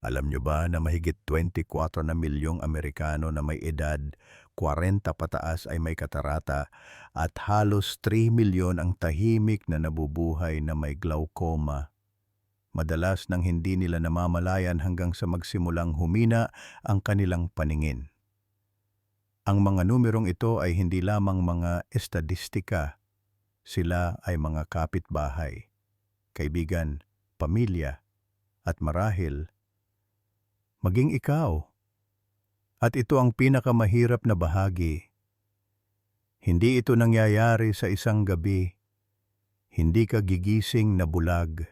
Alam nyo ba na mahigit 24 na milyong Amerikano na may edad 40 pataas ay may katarata at halos 3 milyon ang tahimik na nabubuhay na may glaucoma. Madalas nang hindi nila namamalayan hanggang sa magsimulang humina ang kanilang paningin. Ang mga numerong ito ay hindi lamang mga estadistika. Sila ay mga kapitbahay, kaibigan, pamilya, at marahil maging ikaw. At ito ang pinakamahirap na bahagi. Hindi ito nangyayari sa isang gabi. Hindi ka gigising na bulag.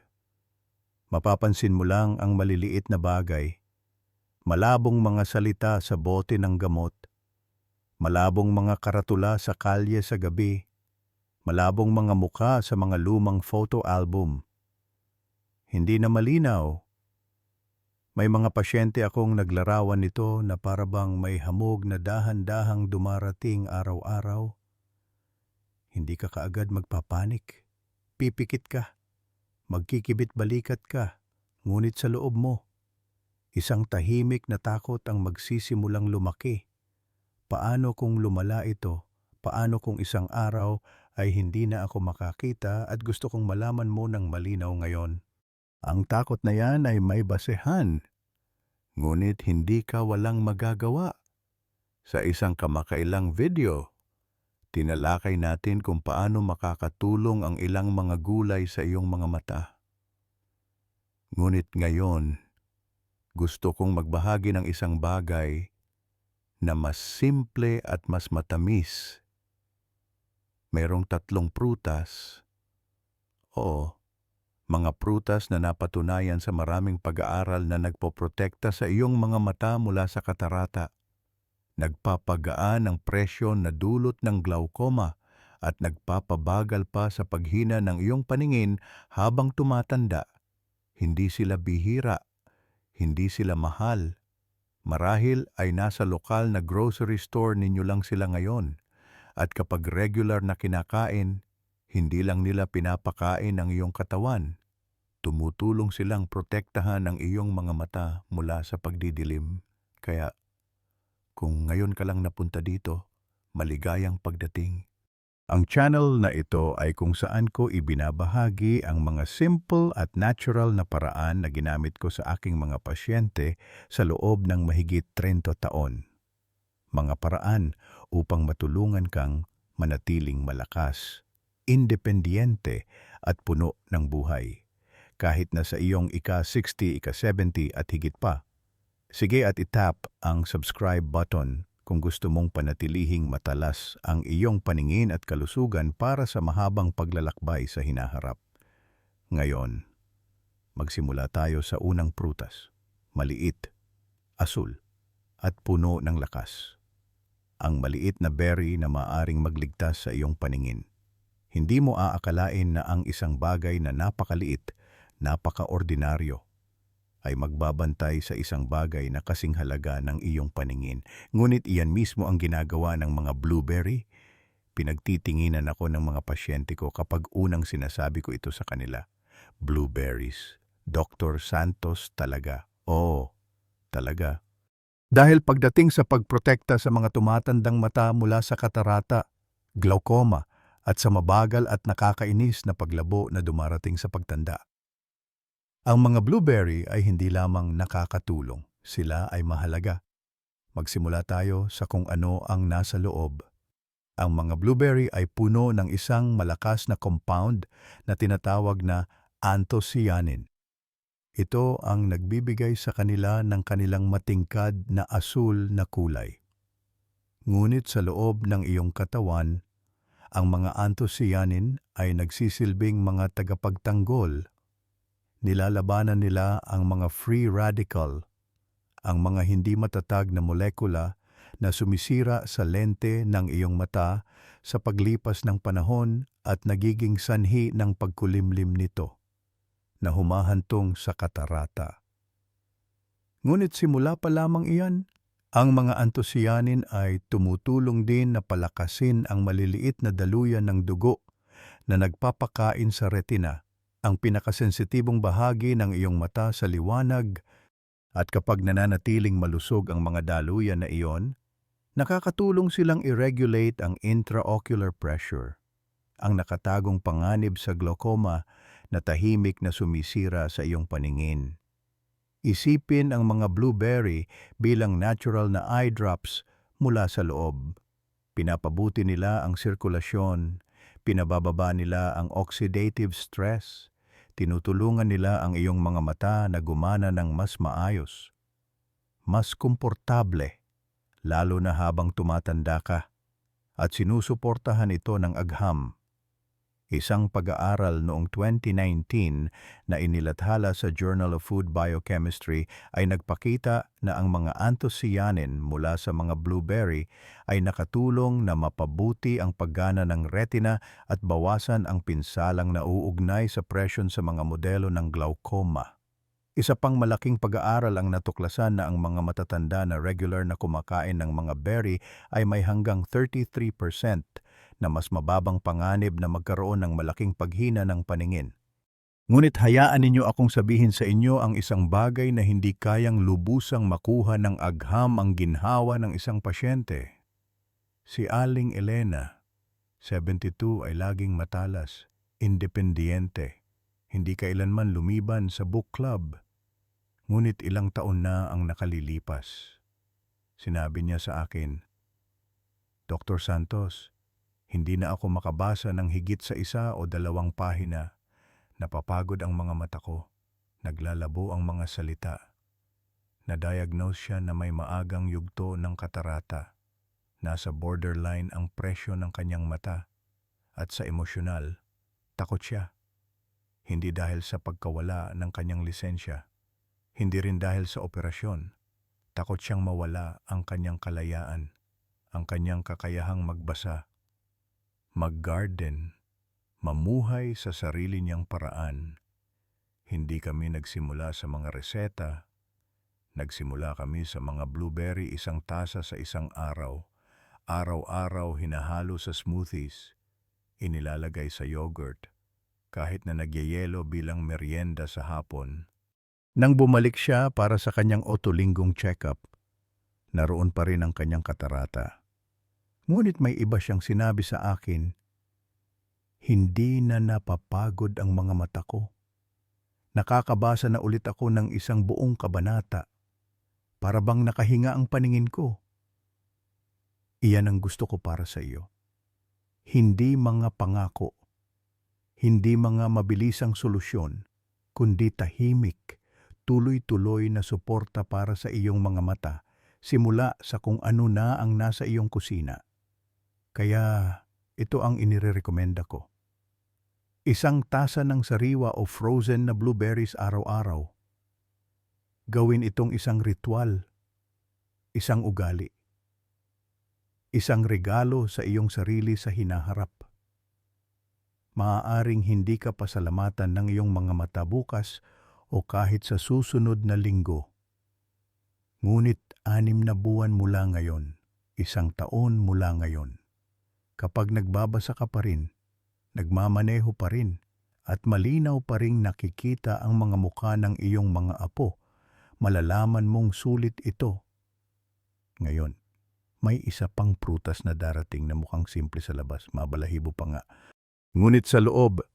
Mapapansin mo lang ang maliliit na bagay. Malabong mga salita sa bote ng gamot. Malabong mga karatula sa kalye sa gabi. Malabong mga muka sa mga lumang photo album. Hindi na malinaw may mga pasyente akong naglarawan nito na parabang may hamog na dahan-dahang dumarating araw-araw. Hindi ka kaagad magpapanik. Pipikit ka. Magkikibit balikat ka. Ngunit sa loob mo, isang tahimik na takot ang magsisimulang lumaki. Paano kung lumala ito? Paano kung isang araw ay hindi na ako makakita at gusto kong malaman mo ng malinaw ngayon? Ang takot na yan ay may basehan. Ngunit hindi ka walang magagawa. Sa isang kamakailang video, tinalakay natin kung paano makakatulong ang ilang mga gulay sa iyong mga mata. Ngunit ngayon, gusto kong magbahagi ng isang bagay na mas simple at mas matamis. Merong tatlong prutas. Oo, mga prutas na napatunayan sa maraming pag-aaral na nagpoprotekta sa iyong mga mata mula sa katarata. Nagpapagaan ang presyon na dulot ng glaucoma at nagpapabagal pa sa paghina ng iyong paningin habang tumatanda. Hindi sila bihira, hindi sila mahal. Marahil ay nasa lokal na grocery store ninyo lang sila ngayon. At kapag regular na kinakain, hindi lang nila pinapakain ang iyong katawan. Tumutulong silang protektahan ang iyong mga mata mula sa pagdidilim. Kaya, kung ngayon ka lang napunta dito, maligayang pagdating. Ang channel na ito ay kung saan ko ibinabahagi ang mga simple at natural na paraan na ginamit ko sa aking mga pasyente sa loob ng mahigit 30 taon. Mga paraan upang matulungan kang manatiling malakas independyente at puno ng buhay. Kahit na sa iyong ika-60, ika-70 at higit pa. Sige at itap ang subscribe button kung gusto mong panatilihing matalas ang iyong paningin at kalusugan para sa mahabang paglalakbay sa hinaharap. Ngayon, magsimula tayo sa unang prutas. Maliit, asul, at puno ng lakas. Ang maliit na berry na maaring magligtas sa iyong paningin. Hindi mo aakalain na ang isang bagay na napakaliit, napakaordinaryo, ay magbabantay sa isang bagay na kasing halaga ng iyong paningin. Ngunit iyan mismo ang ginagawa ng mga blueberry. Pinagtitinginan ako ng mga pasyente ko kapag unang sinasabi ko ito sa kanila. Blueberries. Dr. Santos talaga. Oo, talaga. Dahil pagdating sa pagprotekta sa mga tumatandang mata mula sa katarata, glaucoma, at sa mabagal at nakakainis na paglabo na dumarating sa pagtanda. Ang mga blueberry ay hindi lamang nakakatulong, sila ay mahalaga. Magsimula tayo sa kung ano ang nasa loob. Ang mga blueberry ay puno ng isang malakas na compound na tinatawag na anthocyanin. Ito ang nagbibigay sa kanila ng kanilang matingkad na asul na kulay. Ngunit sa loob ng iyong katawan, ang mga anthocyanin ay nagsisilbing mga tagapagtanggol. Nilalabanan nila ang mga free radical, ang mga hindi matatag na molekula na sumisira sa lente ng iyong mata sa paglipas ng panahon at nagiging sanhi ng pagkulimlim nito na humahantong sa katarata. Ngunit simula pa lamang iyan, ang mga antosyanin ay tumutulong din na palakasin ang maliliit na daluyan ng dugo na nagpapakain sa retina, ang pinakasensitibong bahagi ng iyong mata sa liwanag At kapag nananatiling malusog ang mga daluyan na iyon, nakakatulong silang i-regulate ang intraocular pressure, ang nakatagong panganib sa glaucoma na tahimik na sumisira sa iyong paningin. Isipin ang mga blueberry bilang natural na eye drops mula sa loob. Pinapabuti nila ang sirkulasyon, pinabababa nila ang oxidative stress, tinutulungan nila ang iyong mga mata na gumana ng mas maayos. Mas komportable, lalo na habang tumatanda ka, at sinusuportahan ito ng agham. Isang pag-aaral noong 2019 na inilathala sa Journal of Food Biochemistry ay nagpakita na ang mga anthocyanin mula sa mga blueberry ay nakatulong na mapabuti ang paggana ng retina at bawasan ang pinsalang nauugnay sa presyon sa mga modelo ng glaucoma. Isa pang malaking pag-aaral ang natuklasan na ang mga matatanda na regular na kumakain ng mga berry ay may hanggang 33% na mas mababang panganib na magkaroon ng malaking paghina ng paningin. Ngunit hayaan ninyo akong sabihin sa inyo ang isang bagay na hindi kayang lubusang makuha ng agham ang ginhawa ng isang pasyente. Si Aling Elena, 72 ay laging matalas, independiente, hindi kailanman lumiban sa book club. Ngunit ilang taon na ang nakalilipas. Sinabi niya sa akin, Dr. Santos, hindi na ako makabasa ng higit sa isa o dalawang pahina. Napapagod ang mga mata ko. Naglalabo ang mga salita. Na-diagnose siya na may maagang yugto ng katarata. Nasa borderline ang presyo ng kanyang mata. At sa emosyonal, takot siya. Hindi dahil sa pagkawala ng kanyang lisensya. Hindi rin dahil sa operasyon. Takot siyang mawala ang kanyang kalayaan, ang kanyang kakayahang magbasa, mag-garden, mamuhay sa sarili niyang paraan. Hindi kami nagsimula sa mga reseta, nagsimula kami sa mga blueberry isang tasa sa isang araw. Araw-araw hinahalo sa smoothies, inilalagay sa yogurt, kahit na nagyayelo bilang merienda sa hapon. Nang bumalik siya para sa kanyang otolinggong check-up, naroon pa rin ang kanyang katarata. Ngunit may iba siyang sinabi sa akin, hindi na napapagod ang mga mata ko. Nakakabasa na ulit ako ng isang buong kabanata. Para bang nakahinga ang paningin ko. Iyan ang gusto ko para sa iyo. Hindi mga pangako. Hindi mga mabilisang solusyon, kundi tahimik, tuloy-tuloy na suporta para sa iyong mga mata simula sa kung ano na ang nasa iyong kusina. Kaya ito ang inirekomenda ko. Isang tasa ng sariwa o frozen na blueberries araw-araw. Gawin itong isang ritual, isang ugali, isang regalo sa iyong sarili sa hinaharap. Maaaring hindi ka pasalamatan ng iyong mga mata bukas o kahit sa susunod na linggo. Ngunit anim na buwan mula ngayon, isang taon mula ngayon, kapag nagbabasa ka pa rin, nagmamaneho pa rin, at malinaw pa rin nakikita ang mga mukha ng iyong mga apo, malalaman mong sulit ito. Ngayon, may isa pang prutas na darating na mukhang simple sa labas, mabalahibo pa nga. Ngunit sa loob,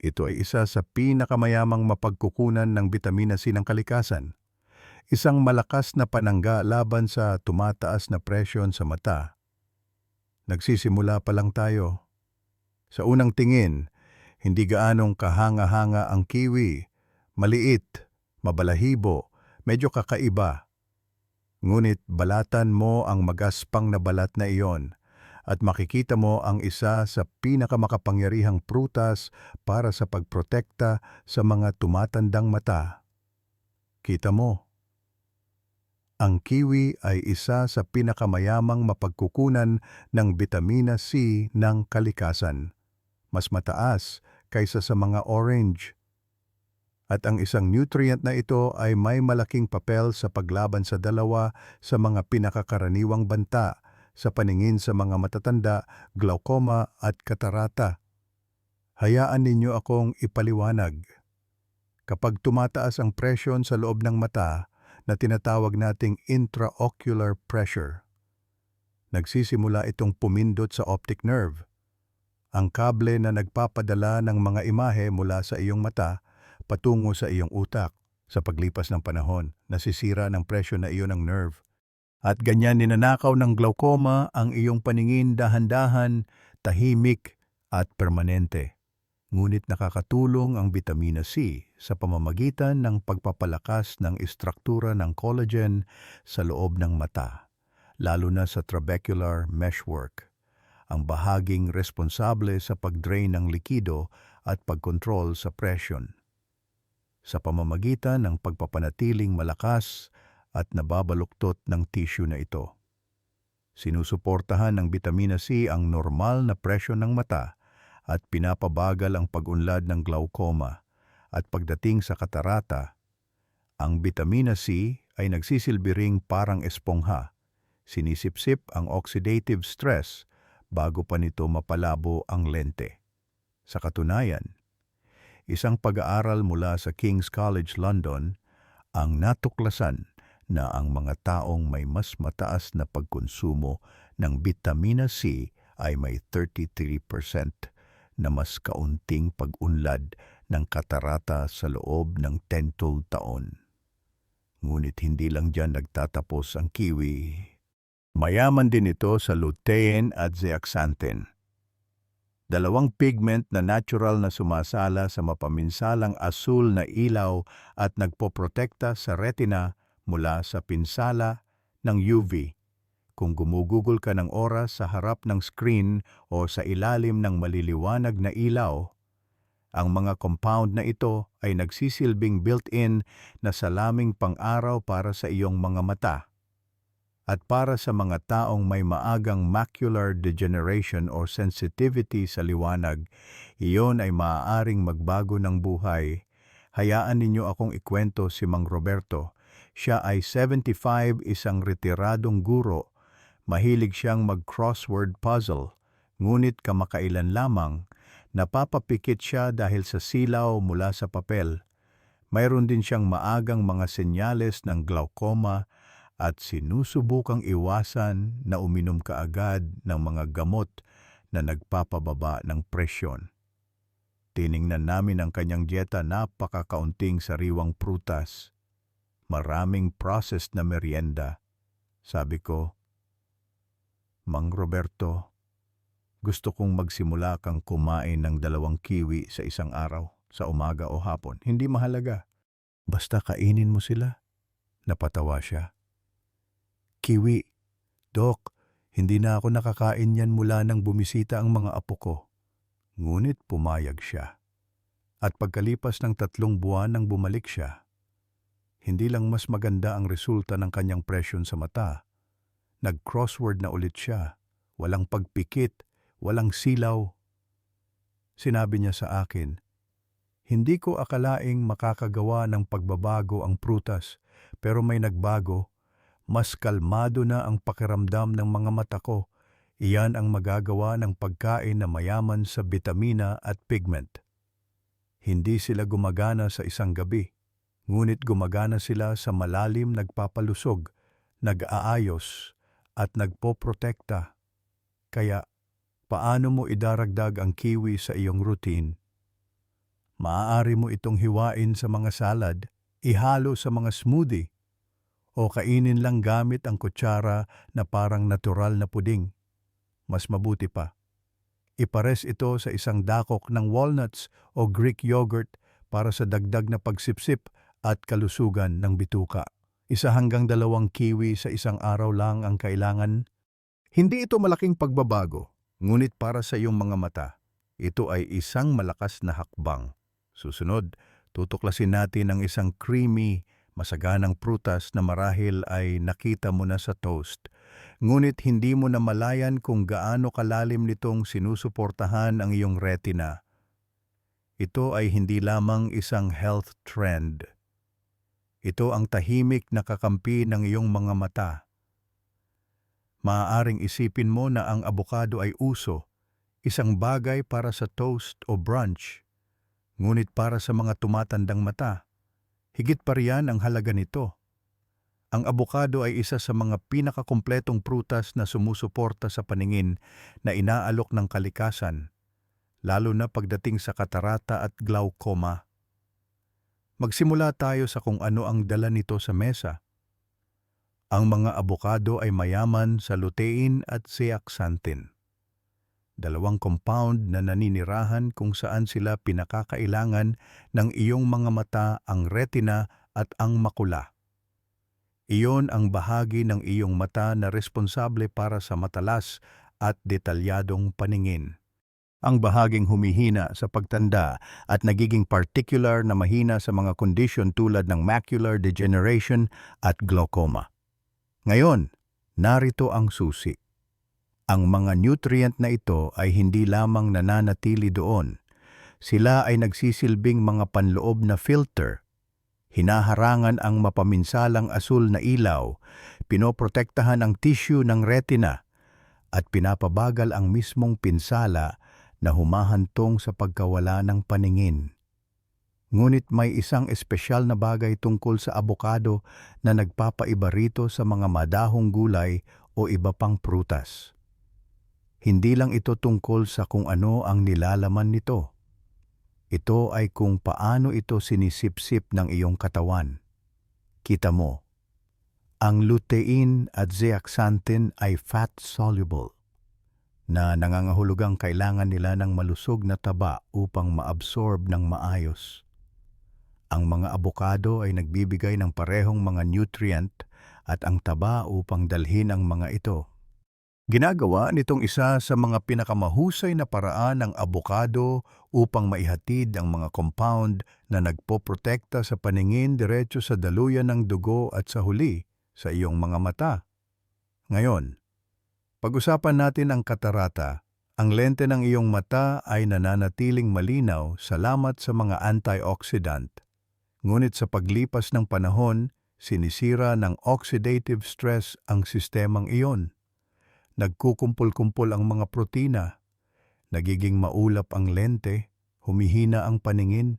ito ay isa sa pinakamayamang mapagkukunan ng bitamina C ng kalikasan. Isang malakas na panangga laban sa tumataas na presyon sa mata Nagsisimula pa lang tayo. Sa unang tingin, hindi gaanong kahanga-hanga ang kiwi. Maliit, mabalahibo, medyo kakaiba. Ngunit balatan mo ang magaspang na balat na iyon at makikita mo ang isa sa pinakamakapangyarihang prutas para sa pagprotekta sa mga tumatandang mata. Kita mo, ang kiwi ay isa sa pinakamayamang mapagkukunan ng bitamina C ng kalikasan. Mas mataas kaysa sa mga orange. At ang isang nutrient na ito ay may malaking papel sa paglaban sa dalawa sa mga pinakakaraniwang banta sa paningin sa mga matatanda, glaucoma at katarata. Hayaan ninyo akong ipaliwanag. Kapag tumataas ang presyon sa loob ng mata, na tinatawag nating intraocular pressure. Nagsisimula itong pumindot sa optic nerve. Ang kable na nagpapadala ng mga imahe mula sa iyong mata patungo sa iyong utak. Sa paglipas ng panahon, nasisira ng presyo na iyon ng nerve. At ganyan ninanakaw ng glaucoma ang iyong paningin dahan-dahan, tahimik at permanente. Ngunit nakakatulong ang vitamina C sa pamamagitan ng pagpapalakas ng istruktura ng collagen sa loob ng mata, lalo na sa trabecular meshwork, ang bahaging responsable sa pag-drain ng likido at pagkontrol sa presyon. Sa pamamagitan ng pagpapanatiling malakas at nababaluktot ng tissue na ito. Sinusuportahan ng vitamina C ang normal na presyon ng mata at pinapabagal ang pag-unlad ng glaucoma at pagdating sa katarata, ang vitamina C ay nagsisilbi parang espongha. Sinisipsip ang oxidative stress bago pa nito mapalabo ang lente. Sa katunayan, isang pag-aaral mula sa King's College London ang natuklasan na ang mga taong may mas mataas na pagkonsumo ng vitamina C ay may 33% na mas kaunting pag-unlad ng katarata sa loob ng 10 taon. Ngunit hindi lang dyan nagtatapos ang kiwi. Mayaman din ito sa lutein at zeaxanthin. Dalawang pigment na natural na sumasala sa mapaminsalang asul na ilaw at nagpoprotekta sa retina mula sa pinsala ng UV. Kung gumugugol ka ng oras sa harap ng screen o sa ilalim ng maliliwanag na ilaw, ang mga compound na ito ay nagsisilbing built-in na salaming pang-araw para sa iyong mga mata. At para sa mga taong may maagang macular degeneration o sensitivity sa liwanag, iyon ay maaaring magbago ng buhay. Hayaan ninyo akong ikwento si Mang Roberto. Siya ay 75, isang retiradong guro. Mahilig siyang mag-crossword puzzle. Ngunit kamakailan lamang, napapapikit siya dahil sa silaw mula sa papel. Mayroon din siyang maagang mga senyales ng glaucoma at sinusubukang iwasan na uminom kaagad ng mga gamot na nagpapababa ng presyon. Tiningnan namin ang kanyang dieta napakakaunting sariwang prutas, maraming processed na merienda. Sabi ko, Mang Roberto, gusto kong magsimula kang kumain ng dalawang kiwi sa isang araw, sa umaga o hapon. Hindi mahalaga. Basta kainin mo sila. Napatawa siya. Kiwi, Dok, hindi na ako nakakain yan mula nang bumisita ang mga apo ko. Ngunit pumayag siya. At pagkalipas ng tatlong buwan nang bumalik siya, hindi lang mas maganda ang resulta ng kanyang presyon sa mata. Nag-crossword na ulit siya. Walang pagpikit, walang silaw. Sinabi niya sa akin, hindi ko akalaing makakagawa ng pagbabago ang prutas, pero may nagbago mas kalmado na ang pakiramdam ng mga mata ko. Iyan ang magagawa ng pagkain na mayaman sa bitamina at pigment. Hindi sila gumagana sa isang gabi, ngunit gumagana sila sa malalim nagpapalusog, nag-aayos, at nagpoprotekta. Kaya, paano mo idaragdag ang kiwi sa iyong routine? Maaari mo itong hiwain sa mga salad, ihalo sa mga smoothie, o kainin lang gamit ang kutsara na parang natural na puding. Mas mabuti pa. Ipares ito sa isang dakok ng walnuts o Greek yogurt para sa dagdag na pagsipsip at kalusugan ng bituka. Isa hanggang dalawang kiwi sa isang araw lang ang kailangan. Hindi ito malaking pagbabago, ngunit para sa iyong mga mata, ito ay isang malakas na hakbang. Susunod, tutuklasin natin ang isang creamy masaganang prutas na marahil ay nakita mo na sa toast, ngunit hindi mo na malayan kung gaano kalalim nitong sinusuportahan ang iyong retina. Ito ay hindi lamang isang health trend. Ito ang tahimik na kakampi ng iyong mga mata. Maaaring isipin mo na ang abokado ay uso, isang bagay para sa toast o brunch, ngunit para sa mga tumatandang mata, Higit pa riyan ang halaga nito. Ang abokado ay isa sa mga pinakakumpletong prutas na sumusuporta sa paningin na inaalok ng kalikasan, lalo na pagdating sa katarata at glaucoma. Magsimula tayo sa kung ano ang dala nito sa mesa. Ang mga abokado ay mayaman sa lutein at zeaxanthin. Dalawang compound na naninirahan kung saan sila pinakakailangan ng iyong mga mata ang retina at ang makula. Iyon ang bahagi ng iyong mata na responsable para sa matalas at detalyadong paningin. Ang bahaging humihina sa pagtanda at nagiging particular na mahina sa mga kondisyon tulad ng macular degeneration at glaucoma. Ngayon, narito ang susi. Ang mga nutrient na ito ay hindi lamang nananatili doon. Sila ay nagsisilbing mga panloob na filter hinaharangan ang mapaminsalang asul na ilaw, pinoprotektahan ang tissue ng retina, at pinapabagal ang mismong pinsala na humahantong sa pagkawala ng paningin. Ngunit may isang espesyal na bagay tungkol sa abokado na nagpapaiba rito sa mga madahong gulay o iba pang prutas. Hindi lang ito tungkol sa kung ano ang nilalaman nito ito ay kung paano ito sinisipsip ng iyong katawan. Kita mo, ang lutein at zeaxanthin ay fat-soluble na nangangahulugang kailangan nila ng malusog na taba upang maabsorb ng maayos. Ang mga abokado ay nagbibigay ng parehong mga nutrient at ang taba upang dalhin ang mga ito. Ginagawa nitong isa sa mga pinakamahusay na paraan ng abokado upang maihatid ang mga compound na nagpoprotekta sa paningin diretso sa daluyan ng dugo at sa huli sa iyong mga mata. Ngayon, pag-usapan natin ang katarata. Ang lente ng iyong mata ay nananatiling malinaw salamat sa mga antioxidant. Ngunit sa paglipas ng panahon, sinisira ng oxidative stress ang sistemang iyon Nagkukumpol-kumpol ang mga protina. Nagiging maulap ang lente, humihina ang paningin.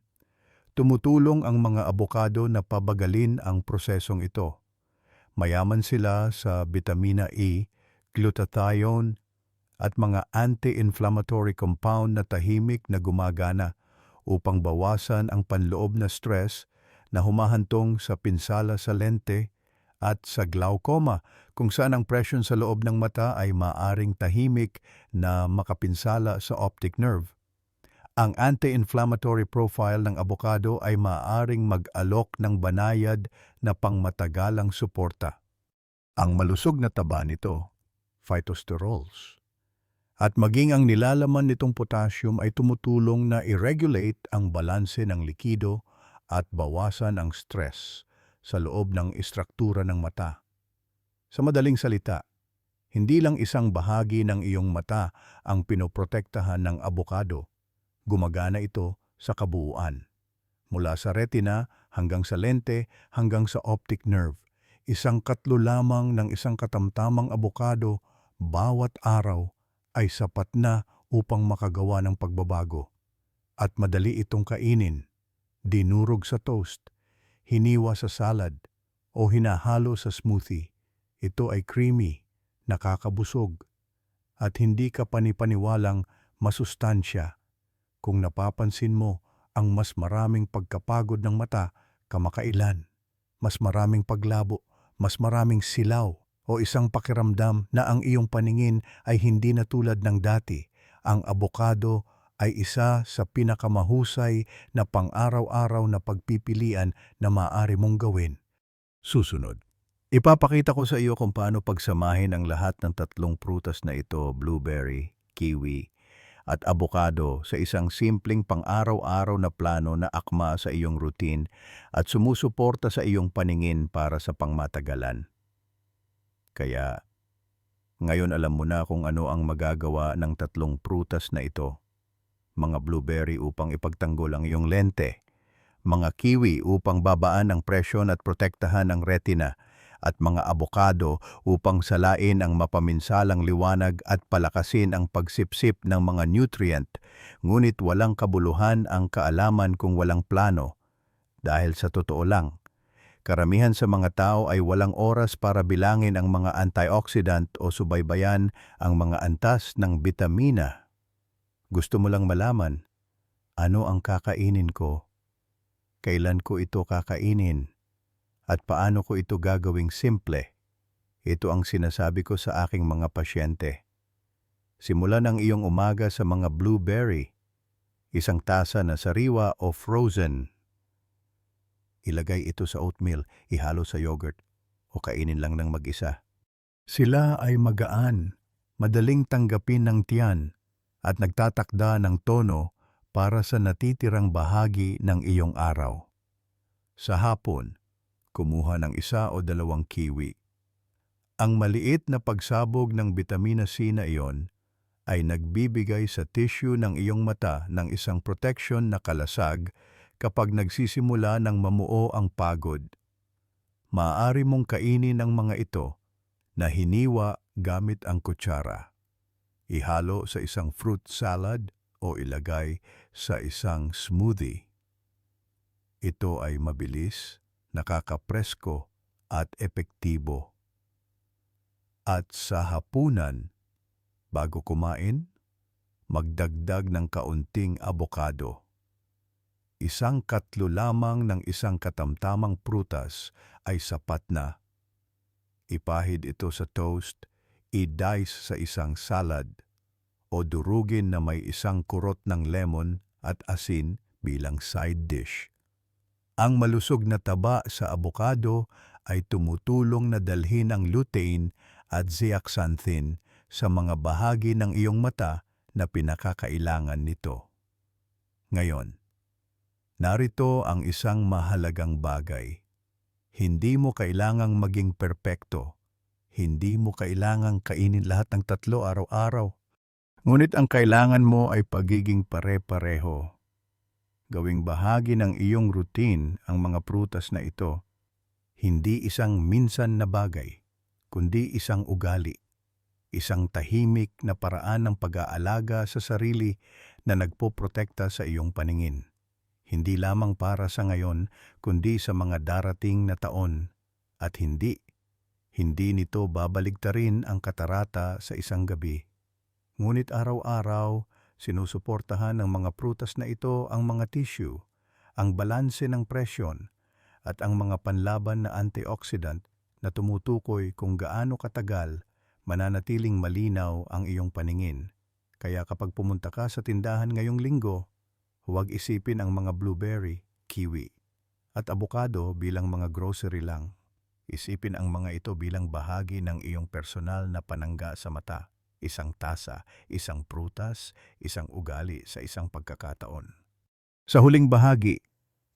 Tumutulong ang mga abokado na pabagalin ang prosesong ito. Mayaman sila sa vitamina E, glutathione, at mga anti-inflammatory compound na tahimik na gumagana upang bawasan ang panloob na stress na humahantong sa pinsala sa lente at sa glaucoma kung saan ang presyon sa loob ng mata ay maaring tahimik na makapinsala sa optic nerve. Ang anti-inflammatory profile ng abokado ay maaring mag-alok ng banayad na pangmatagalang suporta. Ang malusog na taba nito, phytosterols. At maging ang nilalaman nitong potassium ay tumutulong na i-regulate ang balanse ng likido at bawasan ang stress sa loob ng istruktura ng mata. Sa madaling salita, hindi lang isang bahagi ng iyong mata ang pinoprotektahan ng abokado. Gumagana ito sa kabuuan. Mula sa retina hanggang sa lente hanggang sa optic nerve. Isang katlo lamang ng isang katamtamang abokado bawat araw ay sapat na upang makagawa ng pagbabago. At madali itong kainin, dinurog sa toast, hiniwa sa salad, o hinahalo sa smoothie. Ito ay creamy, nakakabusog, at hindi ka panipaniwalang masustansya. Kung napapansin mo ang mas maraming pagkapagod ng mata kamakailan, mas maraming paglabo, mas maraming silaw, o isang pakiramdam na ang iyong paningin ay hindi na tulad ng dati, ang abokado ay isa sa pinakamahusay na pang-araw-araw na pagpipilian na maaari mong gawin. Susunod. Ipapakita ko sa iyo kung paano pagsamahin ang lahat ng tatlong prutas na ito, blueberry, kiwi, at abokado sa isang simpleng pang-araw-araw na plano na akma sa iyong routine at sumusuporta sa iyong paningin para sa pangmatagalan. Kaya, ngayon alam mo na kung ano ang magagawa ng tatlong prutas na ito mga blueberry upang ipagtanggol ang iyong lente, mga kiwi upang babaan ang presyon at protektahan ang retina, at mga abokado upang salain ang mapaminsalang liwanag at palakasin ang pagsipsip ng mga nutrient, ngunit walang kabuluhan ang kaalaman kung walang plano. Dahil sa totoo lang, Karamihan sa mga tao ay walang oras para bilangin ang mga antioxidant o subaybayan ang mga antas ng bitamina. Gusto mo lang malaman, ano ang kakainin ko? Kailan ko ito kakainin? At paano ko ito gagawing simple? Ito ang sinasabi ko sa aking mga pasyente. Simulan ang iyong umaga sa mga blueberry, isang tasa na sariwa o frozen. Ilagay ito sa oatmeal, ihalo sa yogurt, o kainin lang ng mag-isa. Sila ay magaan, madaling tanggapin ng tiyan, at nagtatakda ng tono para sa natitirang bahagi ng iyong araw. Sa hapon, kumuha ng isa o dalawang kiwi. Ang maliit na pagsabog ng bitamina C na iyon ay nagbibigay sa tissue ng iyong mata ng isang protection na kalasag kapag nagsisimula ng mamuo ang pagod. Maaari mong kainin ang mga ito na hiniwa gamit ang kutsara. Ihalo sa isang fruit salad o ilagay sa isang smoothie. Ito ay mabilis, nakakapresko at epektibo. At sa hapunan, bago kumain, magdagdag ng kaunting abokado. Isang katlo lamang ng isang katamtamang prutas ay sapat na. Ipahid ito sa toast, i-dice sa isang salad, o durugin na may isang kurot ng lemon at asin bilang side dish. Ang malusog na taba sa abokado ay tumutulong na dalhin ang lutein at zeaxanthin sa mga bahagi ng iyong mata na pinakakailangan nito. Ngayon, narito ang isang mahalagang bagay. Hindi mo kailangang maging perpekto. Hindi mo kailangang kainin lahat ng tatlo araw-araw. Ngunit ang kailangan mo ay pagiging pare-pareho. Gawing bahagi ng iyong routine ang mga prutas na ito. Hindi isang minsan na bagay kundi isang ugali, isang tahimik na paraan ng pag-aalaga sa sarili na nagpoprotekta sa iyong paningin. Hindi lamang para sa ngayon, kundi sa mga darating na taon. At hindi, hindi nito babaligtarin ang katarata sa isang gabi. Ngunit araw-araw, sinusuportahan ng mga prutas na ito ang mga tissue, ang balanse ng presyon, at ang mga panlaban na antioxidant na tumutukoy kung gaano katagal mananatiling malinaw ang iyong paningin. Kaya kapag pumunta ka sa tindahan ngayong linggo, huwag isipin ang mga blueberry, kiwi, at abukado bilang mga grocery lang. Isipin ang mga ito bilang bahagi ng iyong personal na panangga sa mata, isang tasa, isang prutas, isang ugali sa isang pagkakataon. Sa huling bahagi,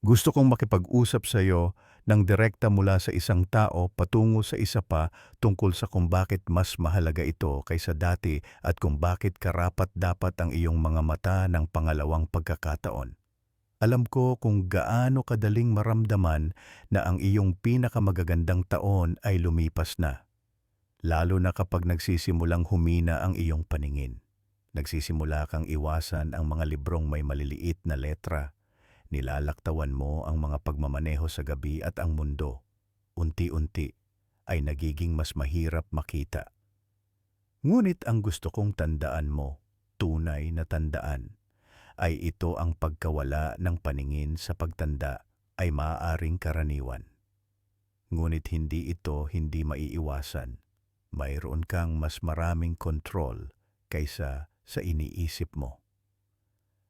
gusto kong makipag-usap sa iyo ng direkta mula sa isang tao patungo sa isa pa tungkol sa kung bakit mas mahalaga ito kaysa dati at kung bakit karapat dapat ang iyong mga mata ng pangalawang pagkakataon. Alam ko kung gaano kadaling maramdaman na ang iyong pinakamagagandang taon ay lumipas na. Lalo na kapag nagsisimulang humina ang iyong paningin. Nagsisimula kang iwasan ang mga librong may maliliit na letra Nilalaktawan mo ang mga pagmamaneho sa gabi at ang mundo, unti-unti, ay nagiging mas mahirap makita. Ngunit ang gusto kong tandaan mo, tunay na tandaan, ay ito ang pagkawala ng paningin sa pagtanda ay maaaring karaniwan. Ngunit hindi ito hindi maiiwasan. Mayroon kang mas maraming kontrol kaysa sa iniisip mo.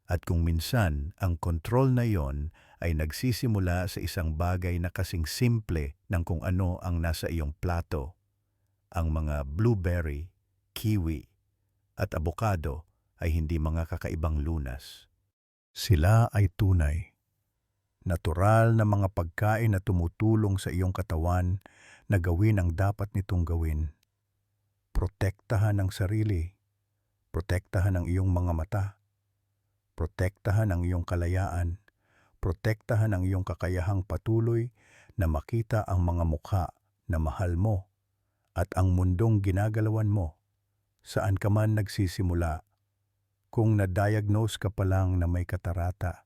At kung minsan ang kontrol na yon ay nagsisimula sa isang bagay na kasing simple ng kung ano ang nasa iyong plato, ang mga blueberry, kiwi, at abokado ay hindi mga kakaibang lunas. Sila ay tunay. Natural na mga pagkain na tumutulong sa iyong katawan na gawin ang dapat nitong gawin. Protektahan ang sarili. Protektahan ang iyong mga mata protektahan ang iyong kalayaan, protektahan ang iyong kakayahang patuloy na makita ang mga mukha na mahal mo at ang mundong ginagalawan mo, saan ka man nagsisimula, kung na-diagnose ka pa lang na may katarata.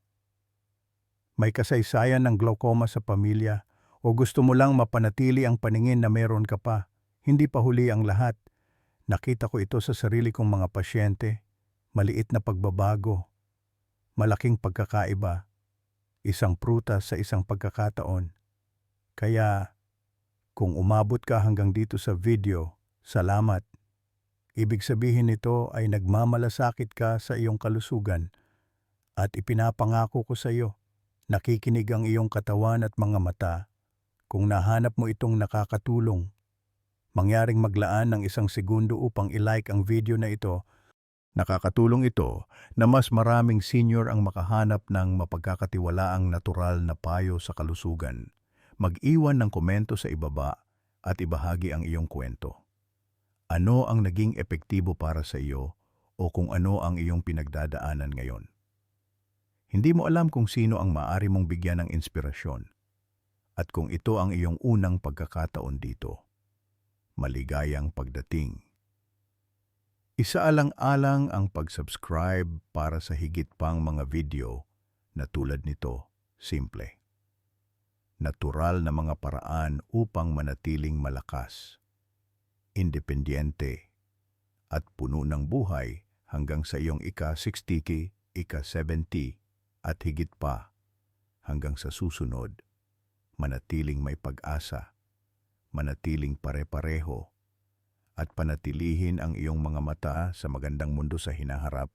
May kasaysayan ng glaucoma sa pamilya O gusto mo lang mapanatili ang paningin na meron ka pa? Hindi pa huli ang lahat. Nakita ko ito sa sarili kong mga pasyente. Maliit na pagbabago. Malaking pagkakaiba. Isang prutas sa isang pagkakataon. Kaya, kung umabot ka hanggang dito sa video, salamat. Ibig sabihin nito ay nagmamalasakit ka sa iyong kalusugan at ipinapangako ko sa iyo, nakikinig ang iyong katawan at mga mata kung nahanap mo itong nakakatulong. Mangyaring maglaan ng isang segundo upang ilike ang video na ito. Nakakatulong ito na mas maraming senior ang makahanap ng mapagkakatiwalaang natural na payo sa kalusugan. Mag-iwan ng komento sa ibaba at ibahagi ang iyong kwento. Ano ang naging epektibo para sa iyo o kung ano ang iyong pinagdadaanan ngayon? Hindi mo alam kung sino ang maaari mong bigyan ng inspirasyon at kung ito ang iyong unang pagkakataon dito. Maligayang pagdating. Isaalang-alang ang pag-subscribe para sa higit pang mga video na tulad nito, simple. Natural na mga paraan upang manatiling malakas, independyente, at puno ng buhay hanggang sa iyong ika-60 ki, ika-70 at higit pa hanggang sa susunod, manatiling may pag-asa, manatiling pare-pareho, at panatilihin ang iyong mga mata sa magandang mundo sa hinaharap